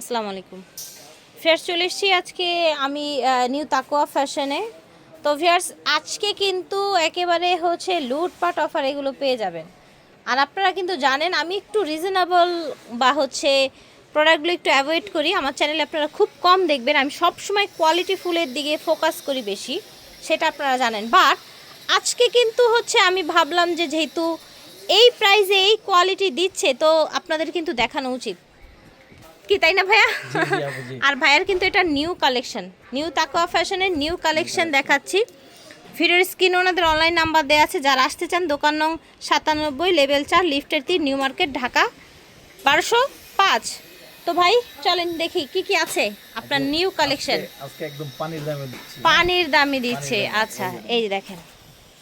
আসসালামু আলাইকুম। ফের চলে এসেছি আজকে আমি নিউ তাকোয়া ফ্যাশনে তো ভিয়ার্স আজকে কিন্তু একেবারে হচ্ছে লুটপাট অফার এগুলো পেয়ে যাবেন। আর আপনারা কিন্তু জানেন, আমি একটু রিজনেবল বা হচ্ছে প্রোডাক্টগুলো একটু অ্যাভয়েড করি। আমার চ্যানেলে আপনারা খুব কম দেখবেন। আমি সব সময় কোয়ালিটি ফুলের দিকে ফোকাস করি বেশি, সেটা আপনারা জানেন। বাট আজকে কিন্তু হচ্ছে আমি ভাবলাম যে যেহেতু এই প্রাইসে এই কোয়ালিটি দিচ্ছে, তো আপনাদের কিন্তু দেখানো উচিত। কি তাই না ভাইয়া। আর ভাইয়ার কিন্তু এটা নিউ কালেকশন। নিউ তাকোয়া ফ্যাশনের নিউ কালেকশন দেখাচ্ছি। ভিডিওর স্ক্রিনে ওনাদের অনলাইন নাম্বার দেওয়া আছে। যারা আসতে চান দোকান নং সাতানব্বই লেভেল চার লিফটের তিন নিউ মার্কেট ঢাকা বারোশো পাঁচ। তো ভাই চলেন দেখি কি কি আছে আপনার নিউ কালেকশন। আজকে- আজকে একদম পানির দামে দিচ্ছি। পানির দামে দিচ্ছে। আচ্ছা এই দেখেন।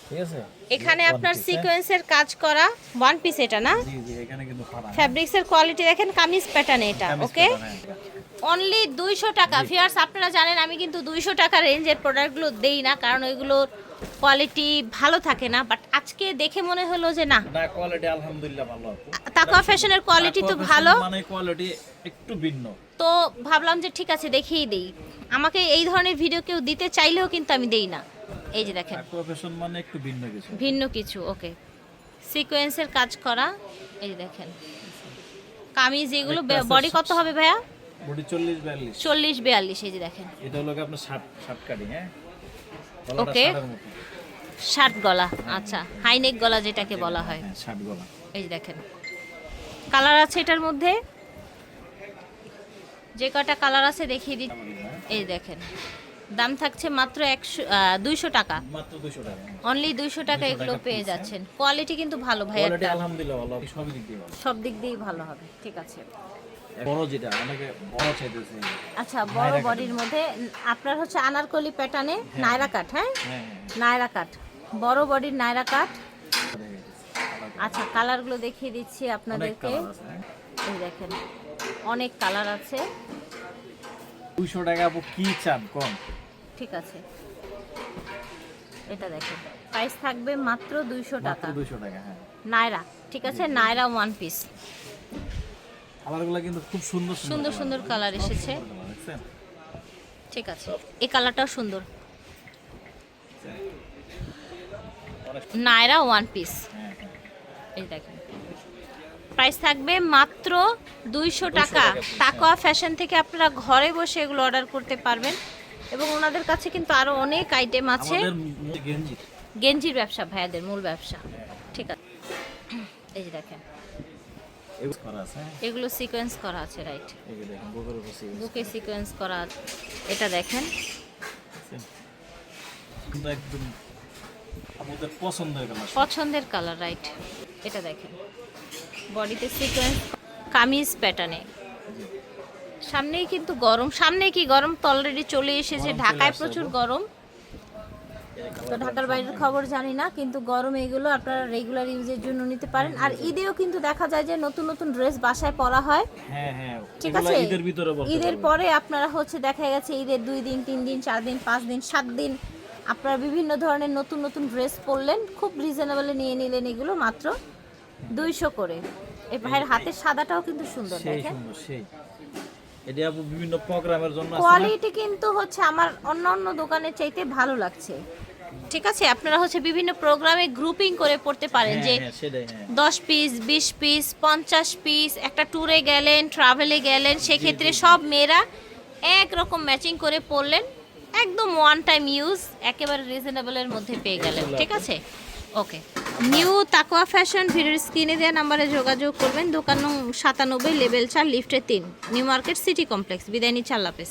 ঠিক আছে? এখানে আপনার হ্যাঁ? সিকোয়েন্সের কাজ করা ওয়ান পিস এটা না? জি জি এখানে কিন্তু ফ্যাব্রিক্সের কোয়ালিটি দেখেন কামিজ প্যাটার্ন এটা ওকে হ্যাঁ। অনলি দুইশো টাকা। ফিয়ার্স আপনারা জানেন আমি কিন্তু দুইশো টাকা রেঞ্জের প্রোডাক্টগুলো দেই না কারণ ওইগুলোর কোয়ালিটি ভালো থাকে না। বাট আজকে দেখে মনে হলো যে না। না কোয়ালিটি আলহামদুলিল্লাহ ভালো তাকওয়া ফ্যাশনের কোয়ালিটি তো ভালো। মানে কোয়ালিটি একটু ভিন্ন। তো ভাবলাম যে ঠিক আছে দেখেই দেই। আমাকে এই ধরনের ভিডিও কেউ দিতে চাইলেও কিন্তু আমি দেই না। এই যে দেখেন। ফ্যাশন মানে একটু ভিন্ন কিছু। ভিন্ন কিছু ওকে সিকোয়েন্সের কাজ করা এই যে দেখেন। কামিজ এগুলো বডি কত হবে ভাইয়া? বডি চল্লিশ বিয়াল্লিশ। চল্লিশ বিয়াল্লিশ এই যে দেখেন। এটা হলো কি আপনার শার্ট শার্ট কাটিং হ্যাঁ? মতো। শার্ট গলা আচ্ছা। হাইনেক গলা যেটাকে বলা হয়। হ্যাঁ শার্ট গলা। এই যে দেখেন। কালার আছে এটার মধ্যে? যে কটা কালার আছে দেখিয়ে দিই। এই দেখেন। দাম থাকছে মাত্র একশো দুইশো টাকা। মাত্র দুশো টাকা। অনলি দুইশো টাকা এগুলো পেয়ে হ্যাঁ। যাচ্ছেন। কোয়ালিটি কিন্তু ভালো ভাই আলহামদুলিল্লাহ ভালো সবই দিক দিয়ে ভালো। সব দিক দিয়েই ভালো হবে ঠিক আছে। বড় যেটা অনেকে বড় চাইতেছে। আচ্ছা বড় বডির মধ্যে আপনার হচ্ছে আনারকলি প্যাটার্নে নায়রা কাট হ্যাঁ? হ্যাঁ হ্যাঁ। নায়রা কাট বড় বডির নায়রা কাট আচ্ছা কালারগুলো দেখিয়ে দিচ্ছি আপনাদেরকে। হ্যাঁ। এই দেখেন অনেক কালার আছে। দুইশো টাকা আপু কি চান? কম ঠিক আছে। এটা দেখেন প্রাইস থাকবে মাত্র দুইশো টাকা। দুইশো টাকা হ্যাঁ। নায়রা ঠিক আছে? নায়রা ওয়ান পিস কালারগুলো কিন্তু খুব সুন্দর সুন্দর সুন্দর কালার। এসেছে। ঠিক আছে। এই কালারটাও সুন্দর। নায়রা ওয়ান পিস এই দেখেন। প্রাইস থাকবে মাত্র দুইশো টাকা। তাকোয়া ফ্যাশন থেকে আপনারা ঘরে বসে এগুলো অর্ডার করতে পারবেন। এবং ওনাদের কাছে কিন্তু আরও অনেক আইটেম আছে। গেঞ্জির ব্যবসা ভাইয়াদের মূল ব্যবসা। ঠিক আছে। এই যে দেখেন। এগুলো হ্যাঁ। সিকোয়েন্স করা আছে রাইট এই যে দেখেন বুকের উপর সিল বুকে সিকোয়েন্স করা এটা দেখেন। কালার পছন্দের কালার রাইট এটা দেখেন। বডিতে সিকোয়েন্স কামিজ প্যাটার্নে সামনেই কিন্তু গরম সামনে কি গরম? তো অলরেডি চলে এসেছে ঢাকায় প্রচুর গরম। তো ঢাকার বাইরের খবর জানি না কিন্তু গরম এগুলো আপনারা রেগুলার ইউজের জন্য নিতে পারেন। আর ঈদেও কিন্তু দেখা যায় যে নতুন নতুন ড্রেস বাসায় পরা হয়। হ্যাঁ হ্যাঁ ঠিক আছে? ঈদের ভিতরে বলতে ঈদের পরে আপনারা হচ্ছে দেখা গেছে ঈদের দুই দিন তিন দিন চার দিন পাঁচ দিন সাত দিন আপনারা বিভিন্ন ধরনের নতুন নতুন ড্রেস পরলেন খুব রিজনেবলে নিয়ে নিলেন এগুলো মাত্র। দুইশো করে। এই ভাইয়ের হাতের সাদাটাও কিন্তু সুন্দর দেখেন। এটা আপু বিভিন্ন প্রোগ্রামের জন্য? কোয়ালিটি কিন্তু হচ্ছে আমার অন্য অন্য দোকানের চাইতে ভালো লাগছে। ঠিক আছে আপনারা হচ্ছে বিভিন্ন প্রোগ্রামে গ্রুপিং করে পড়তে পারেন হ্যাঁ, যে হ্যাঁ, হ্যাঁ। দশ পিস বিশ পিস পঞ্চাশ পিস একটা ট্যুরে গেলেন ট্রাভেলে গেলেন সেক্ষেত্রে সব মেয়েরা একরকম ম্যাচিং করে পরলেন একদম ওয়ান টাইম ইউজ একেবারে রিজনেবলের মধ্যে পেয়ে গেলেন। ঠিক আছে? ওকে নিউ তাকোয়া ফ্যাশন ভিডিওর স্ক্রিনে দেওয়া নাম্বারে যোগাযোগ করবেন। দোকান সাতানব্বই লেভেল চার, লিফটে তিন, নিউ মার্কেট সিটি কমপ্লেক্স। বিদায় নিচ্ছে, আল্লাহ হাফেজ।